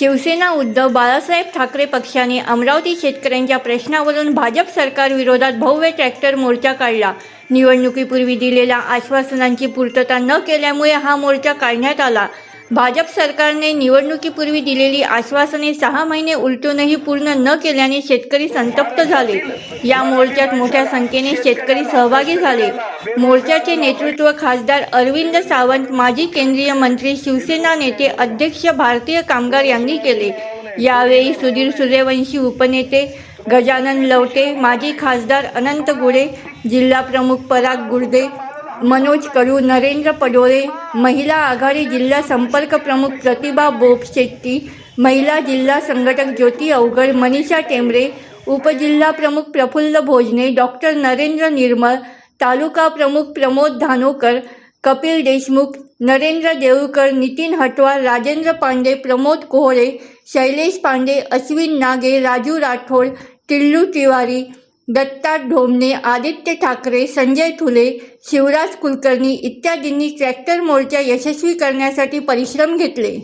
शिवसेना उद्धव बाळासाहेब ठाकरे पक्षाने अमरावती शेतकऱ्यांच्या प्रश्नावरून भाजप सरकार विरोधात भव्य ट्रॅक्टर मोर्चा काढला. निवडणुकीपूर्वी दिलेल्या आश्वासनांची पूर्तता न केल्यामुळे हा मोर्चा काढण्यात आला. भाजप सरकारने निवडणुकीपूर्वी दिलेली आश्वासने सहा महिने उलटूनही पूर्ण न केल्याने शेतकरी संतप्त झाले. या मोर्चात मोठ्या संख्येने शेतकरी सहभागी झाले. मोर्चाचे नेतृत्व खासदार अरविंद सावंत माजी केंद्रीय मंत्री शिवसेना नेते अध्यक्ष भारतीय कामगार यांनी केले. यावेळी सुधीर सूर्यवंशी उपनेते गजानन लवटे माजी खासदार अनंत गुडे जिल्हाप्रमुख पराग गुर्दे मनोज कडू नरेंद्र पडोळे महिला आघाडी जिल्हा संपर्क प्रमुख प्रतिभा बोप शेट्टी महिला जिल्हा संघटक ज्योती अवघड मनीषा टेंबरे उपजिल्हा प्रमुख प्रफुल्ल भोजने डॉक्टर नरेंद्र निर्मळ तालुका प्रमुख प्रमोद धानोकर कपिल देशमुख नरेंद्र देऊळकर नितीन हटवार राजेंद्र पांडे प्रमोद कोहळे शैलेश पांडे अश्विन नागे राजू राठोड टिल्लू तिवारी दत्ता ढोमणे आदित्य ठाकरे संजय थुले शिवराज कुलकर्णी इत्यादींनी ट्रॅक्टर मोर्चा यशस्वी करण्यासाठी परिश्रम घेतले.